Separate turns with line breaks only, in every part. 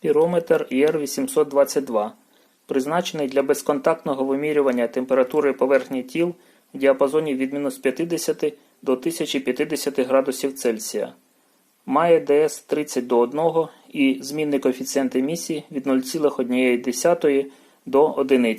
Пірометр ER822 призначений для безконтактного вимірювання температури поверхні тіл в діапазоні від мінус 50 до 1050 градусів Цельсія. Має ДС 30 до 1 і змінний коефіцієнт емісії від 0,1 до 1.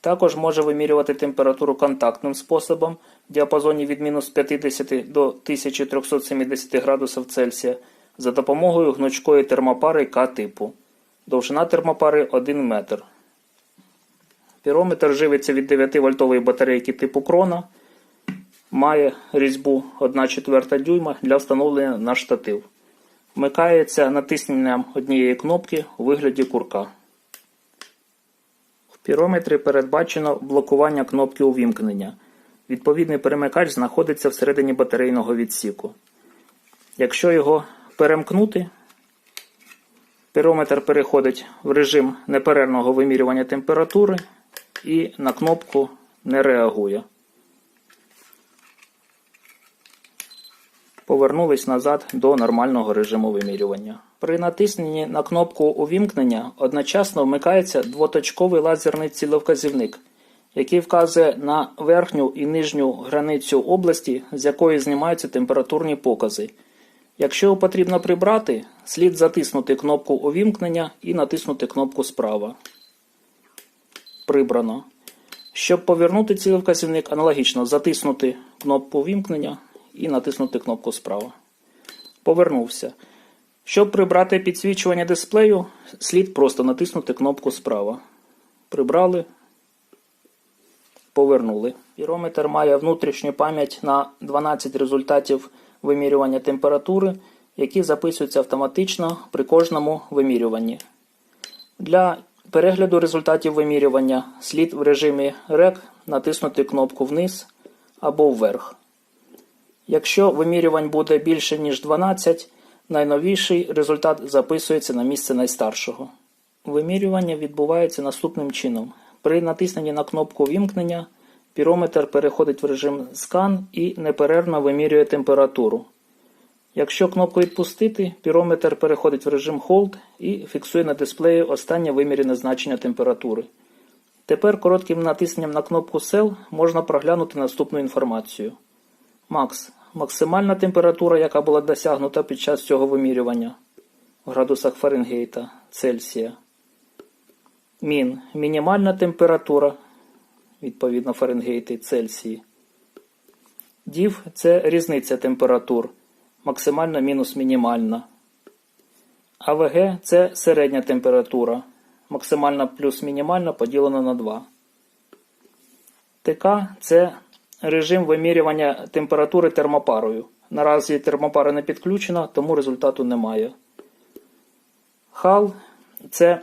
Також може вимірювати температуру контактним способом в діапазоні від мінус 50 до 1370 градусів Цельсія за допомогою гнучкої термопари К-типу. Довжина термопари 1 метр. Пірометр живиться від 9-вольтової батарейки типу крона. Має різьбу 1 четверта дюйма для встановлення на штатив. Вмикається натисненням однієї кнопки у вигляді курка. В пірометрі передбачено блокування кнопки увімкнення. Відповідний перемикач знаходиться всередині батарейного відсіку. Якщо його перемкнути, пірометр переходить в режим неперервного вимірювання температури і на кнопку не реагує. Повернулись назад до нормального режиму вимірювання. При натисненні на кнопку увімкнення одночасно вмикається двоточковий лазерний ціловказівник, який вказує на верхню і нижню границю області, з якої знімаються температурні покази. Якщо його потрібно прибрати, слід затиснути кнопку увімкнення і натиснути кнопку справа. Прибрано. Щоб повернути цілевказівник, аналогічно затиснути кнопку увімкнення і натиснути кнопку справа. Повернувся. Щоб прибрати підсвічування дисплею, слід просто натиснути кнопку справа. Прибрали, повернули. Пірометр має внутрішню пам'ять на 12 результатів вимірювання температури, які записуються автоматично при кожному вимірюванні. Для перегляду результатів вимірювання слід в режимі REC натиснути кнопку вниз або вверх. Якщо вимірювань буде більше, ніж 12, найновіший результат записується на місце найстаршого. Вимірювання відбувається наступним чином. При натисненні на кнопку вімкнення пірометр переходить в режим скан і неперервно вимірює температуру. Якщо кнопку відпустити, пірометр переходить в режим Hold і фіксує на дисплеї останнє вимірене значення температури. Тепер коротким натисненням на кнопку Cell можна проглянути наступну інформацію. Макс. Максимальна температура, яка була досягнута під час цього вимірювання в градусах Фаренгейта, Цельсія. Мін. Мінімальна температура, відповідно Фаренгейти Цельсії. Дів це різниця температур. Максимальна мінус мінімальна. АВГ це середня температура. Максимальна плюс мінімальна поділена на 2. ТК це режим вимірювання температури термопарою. Наразі термопара не підключена, тому результату немає. Хал це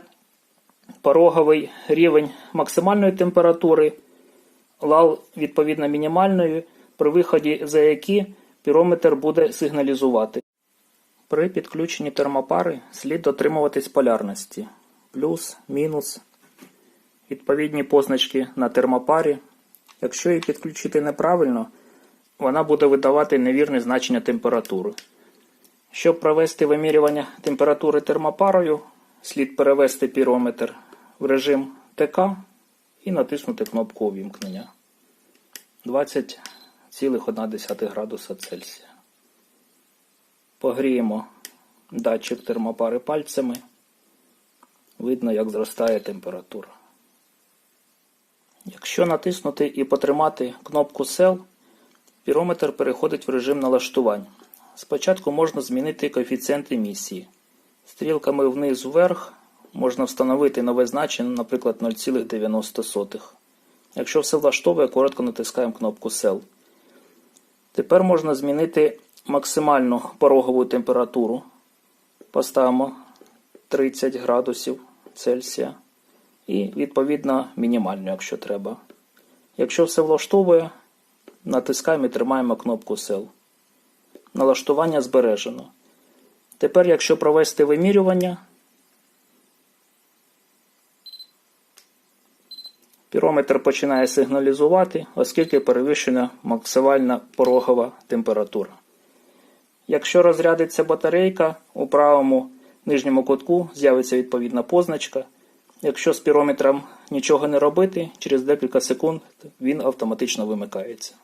пороговий рівень максимальної температури, лал відповідно мінімальної, при виході за які пірометр буде сигналізувати. При підключенні термопари слід дотримуватись полярності плюс, мінус, відповідні позначки на термопарі. Якщо її підключити неправильно, вона буде видавати невірне значення температури. Щоб провести вимірювання температури термопарою, слід перевести пірометр в режим ТК і натиснути кнопку увімкнення 20,1 градуса Цельсія. Погріємо датчик термопари пальцями. Видно, як зростає температура. Якщо натиснути і потримати кнопку Cell, пірометр переходить в режим налаштувань. Спочатку можна змінити коефіцієнт емісії. Стрілками вниз вверх можна встановити нове значення, наприклад, 0,90. Якщо все влаштовує, коротко натискаємо кнопку Cell. Тепер можна змінити максимальну порогову температуру. Поставимо 30 градусів Цельсія. І, відповідно, мінімальну, якщо треба. Якщо все влаштовує, натискаємо і тримаємо кнопку Cell. Налаштування збережено. Тепер, якщо провести вимірювання, пірометр починає сигналізувати, оскільки перевищена максимальна порогова температура. Якщо розрядиться батарейка у правому нижньому кутку з'явиться відповідна позначка. Якщо з пірометром нічого не робити, через декілька секунд він автоматично вимикається.